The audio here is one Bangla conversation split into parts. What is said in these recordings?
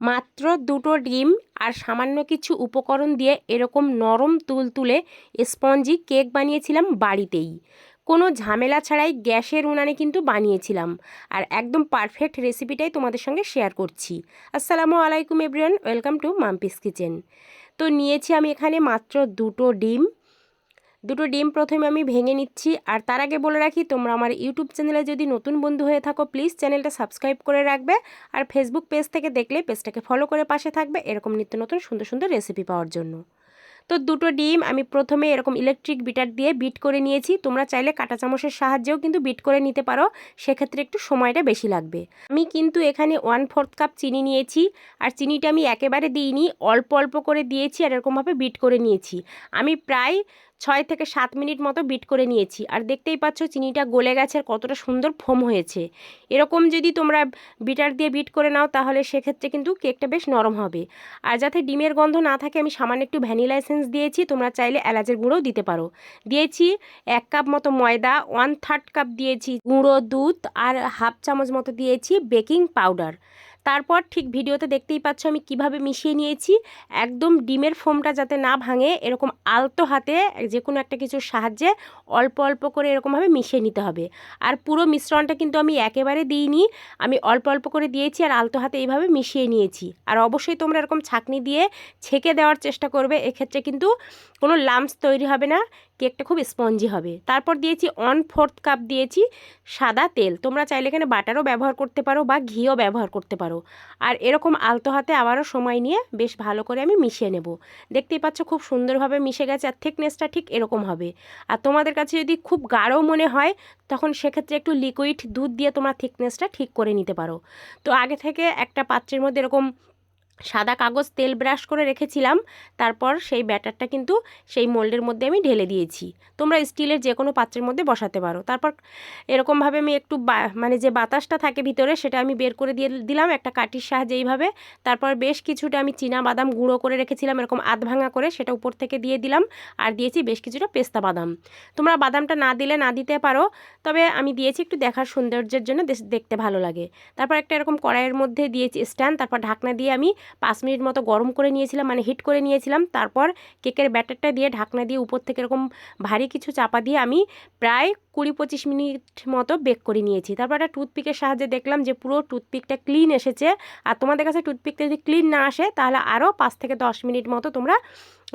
মাত্র দুটো ডিম আর সামান্য কিছু উপকরণ দিয়ে এরকম নরম তুলতুলে স্পঞ্জি কেক বানিয়েছিলাম বাড়িতেই। কোনো ঝামেলা ছাড়াই গ্যাসের উনানে কিন্তু বানিয়েছিলাম। আর একদম পারফেক্ট রেসিপিটাই তোমাদের সঙ্গে শেয়ার করছি। আসসালামু আলাইকুম everyone, welcome to Mampi's kitchen. তো নিয়েছি আমি এখানে মাত্র দুটো ডিম। দুটো ডিম প্রথমে আমি ভেঙে নিচ্ছি, আর তার আগে বলে রাখি, তোমরা আমার ইউটিউব চ্যানেলে যদি নতুন বন্ধু হয়ে থাকো, প্লিজ চ্যানেলটা সাবস্ক্রাইব করে রাখবে, আর ফেসবুক পেজ থেকে দেখলে পেজটাকে ফলো করে পাশে থাকবে, এরকম নিত্য নতুন সুন্দর সুন্দর রেসিপি পাওয়ার জন্য। তো দুটো ডিম আমি প্রথমে এরকম ইলেকট্রিক বিটার দিয়ে বিট করে নিয়েছি, তোমরা চাইলে কাঁটা চামচের সাহায্যেও কিন্তু বিট করে নিতে পারো, সেক্ষেত্রে একটু সময়টা বেশি লাগবে। আমি কিন্তু এখানে ওয়ান ফোর্থ কাপ চিনি নিয়েছি, আর চিনিটা আমি একেবারে দিইনি, অল্প অল্প করে দিয়েছি, আর এরকমভাবে বিট করে নিয়েছি। আমি প্রায় ছয় থেকে সাত মিনিট মতো বিট করে নিয়েছি। আর দেখতেই পাচ্ছ চিনিটা গলে গেছে আর কতটা সুন্দর ফোম হয়েছে। এরকম যদি তোমরা বিটার দিয়ে বিট করে নাও তাহলে সেক্ষেত্রে কিন্তু কেকটা বেশ নরম হবে। আর যাতে ডিমের গন্ধ না থাকে আমি সামান্য একটু ভ্যানিলা এসেন্স দিয়েছি, তোমরা চাইলে এলাচের গুঁড়োও দিতে পারো। দিয়েছি এক কাপ মতো ময়দা ওয়ান থার্ড কাপ দিয়েছি গুঁড়ো দুধ আর হাফ চামচ মতো দিয়েছি বেকিং পাউডার তারপর ঠিক ভিডিওতে দেখতেই পাচ্ছ আমি কীভাবে মিশিয়ে নিয়েছি। একদম ডিমের ফোমটা যাতে না ভাঙে, এরকম আলতো হাতে যে কোনো একটা কিছুর সাহায্যে অল্প অল্প করে এরকমভাবে মিশিয়ে নিতে হবে। আর পুরো মিশ্রণটা কিন্তু আমি একেবারে দিইনি। আমি অল্প অল্প করে দিয়েছি আর আলতো হাতে এইভাবে মিশিয়ে নিয়েছি। আর অবশ্যই তোমরা এরকম ছাকনি দিয়ে ছেঁকে দেওয়ার চেষ্টা করবে, এক্ষেত্রে কিন্তু কোনো লামস তৈরি হবে না। কেকটা খুব স্পঞ্জি হবে। তারপর দিয়েছি ওয়ান ফোর্থ কাপ দিয়েছি সাদা তেল। তোমরা চাইলে এখানে বাটারও ব্যবহার করতে পারো বা ঘিও ব্যবহার করতে পারো। আর এরকম আলতো হাতে আবারও সময় নিয়ে বেশ ভালো করে আমি মিশিয়ে নেব। দেখতেই পাচ্ছ খুব সুন্দরভাবে মিশে গেছে আর থিকনেসটা ঠিক এরকম হবে। আর তোমাদের কাছে যদি খুব গাঢ় মনে হয়, তখন সেক্ষেত্রে একটু লিকুইড দুধ দিয়ে তোমরা থিকনেসটা ঠিক করে নিতে পারো। তো আগে থেকে একটা পাত্রের মধ্যে এরকম সাদা কাগজ তেল ব্রাশ করে রেখেছিলাম, তারপর সেই ব্যাটারটা কিন্তু সেই মোল্ডের মধ্যে আমি ঢেলে দিয়েছি। তোমরা স্টিলের যে কোনো পাত্রের মধ্যে বসাতে পারো। তারপর এরকমভাবে আমি একটু মানে যে বাতাসটা থাকে ভিতরে, সেটা আমি বের করে দিয়ে দিলাম একটা কাঠির সাহায্যে এইভাবে। তারপর বেশ কিছুটা আমি চীনা বাদাম গুঁড়ো করে রেখেছিলাম, এরকম আধ ভাঙা করে সেটা উপর থেকে দিয়ে দিলাম আর দিয়েছি বেশ কিছুটা পেস্তা বাদাম। তোমরা বাদামটা না দিলে না দিতে পারো, তবে আমি দিয়েছি একটু দেখার সৌন্দর্যের জন্য দেখতে ভালো লাগে। তারপর একটা এরকম কড়াইয়ের মধ্যে দিয়েছি স্ট্যান্ড, তারপর ঢাকনা দিয়ে আমি পাঁচ মিনিট মতো গরম করে নিয়েছিলাম মানে হিট করে নিয়েছিলাম। তারপর কেকের ব্যাটারটা দিয়ে, ঢাকনা দিয়ে উপর থেকে এরকম ভারী কিছু চাপা দিয়ে আমি প্রায় কুড়ি পঁচিশ মিনিট মতো বেক করে নিয়েছি। তারপর একটা টুথপিকের সাহায্যে দেখলাম যে পুরো টুথপিকটা ক্লিন এসেছে। আর তোমাদের কাছে টুথপিকটা যদি ক্লিন না আসে, তাহলে আরও পাঁচ থেকে দশ মিনিট মতো তোমরা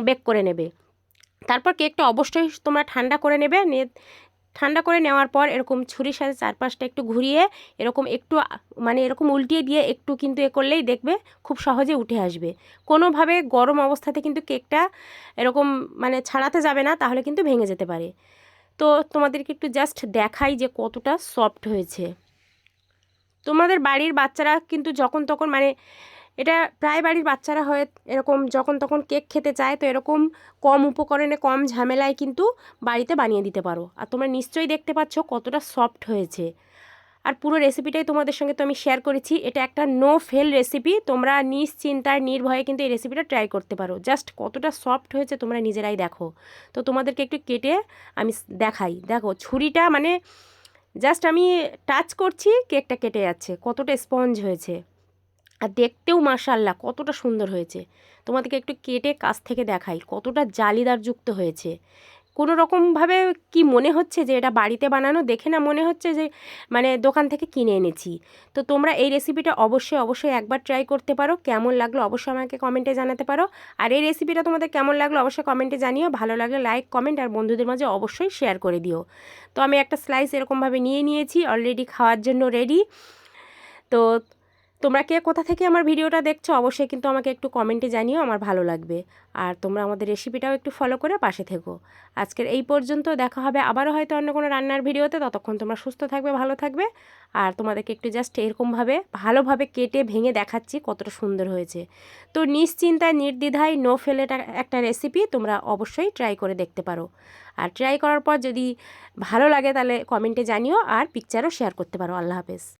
বেক করে নেবে। তারপর কেকটা অবশ্যই তোমরা ঠান্ডা করে নেবে। ঠান্ডা করে নেওয়ার পর এরকম ছুরির সাথে চারপাশটা একটু ঘুরিয়ে, এরকম একটু মানে এরকম উল্টিয়ে দিয়ে একটু কিন্তু এ করলেই দেখবে খুব সহজে উঠে আসবে। কোনোভাবে গরম অবস্থাতে কিন্তু কেকটা এরকম মানে ছাড়াতে যাবে না, তাহলে কিন্তু ভেঙে যেতে পারে। তো তোমাদেরকে একটু জাস্ট দেখাই যে কতটা সফট হয়েছে। তোমাদের বাড়ির বাচ্চারা কিন্তু যখন তখন মানে এটা প্রায় বাড়ির বাচ্চারা হয়ে এরকম যখন তখন কেক খেতে চায়, তো এরকম কম উপকরণে, কম ঝামেলায় কিন্তু বাড়িতে বানিয়ে দিতে পারো। আর তোমরা নিশ্চয়ই দেখতে পাচ্ছ কতটা সফট হয়েছে। আর পুরো রেসিপিটাই তোমাদের সঙ্গে তো আমি শেয়ার করেছি। এটা একটা নো ফেল রেসিপি তোমরা নিশ্চিন্তায়, নির্ভয়ে কিন্তু এই রেসিপিটা ট্রাই করতে পারো। জাস্ট কতটা সফট হয়েছে তোমরা নিজেরাই দেখো। তো তোমাদেরকে একটু কেটে আমি দেখাই। দেখো, ছুরিটা মানে জাস্ট আমি টাচ করছি, কেকটা কেটে যাচ্ছে। কতটা স্পঞ্জ হয়েছে। আর দেখতেও মাশাল্লাহ কতটা সুন্দর হয়েছে। তোমাদেরকে একটু কেটে কাছ থেকে দেখাই কতটা জালিদার যুক্ত হয়েছে। কোনো রকমভাবে কি মনে হচ্ছে যে এটা বাড়িতে বানানো? দেখে না মনে হচ্ছে যে মানে দোকান থেকে কিনে এনেছি। তো তোমরা এই রেসিপিটা অবশ্যই অবশ্যই একবার ট্রাই করতে পারো। কেমন লাগল অবশ্যই আমাকে কমেন্টে জানাতে পারো। আর এই রেসিপিটা তোমাদের কেমন লাগল অবশ্যই কমেন্টে জানিও। ভালো লাগলে লাইক, কমেন্ট আর বন্ধুদের মাঝে অবশ্যই শেয়ার করে দিও। তো আমি একটা স্লাইস এরকমভাবে নিয়ে নিয়েছি, অলরেডি খাওয়ার জন্য রেডি। তো তোমরা কে কোথা থেকে আমার ভিডিওটা দেখছ, অবশ্যই কিন্তু আমাকে একটু কমেন্টে জানিও, আমার ভালো লাগবে। আর তোমরা আমাদের রেসিপিটাও একটু ফলো করে পাশে থেকো। আজকের এই পর্যন্ত দেখা হবে আবারও হয়তো অন্য কোনো রান্নার ভিডিওতে, ততক্ষণ তোমরা সুস্থ থাকবে, ভালো থাকবে। আর তোমাদেরকে একটু জাস্ট এরকমভাবে, ভালোভাবে কেটে ভেঙে দেখাচ্ছি কতটা সুন্দর হয়েছে। তো নিশ্চিন্তায়, নির্দ্বিধায় নো ফেলেটা একটা রেসিপি তোমরা অবশ্যই ট্রাই করে দেখতে পারো। আর ট্রাই করার পর যদি ভালো লাগে তাহলে কমেন্টে জানিও, আর পিকচারও শেয়ার করতে পারো। আল্লাহ হাফেজ।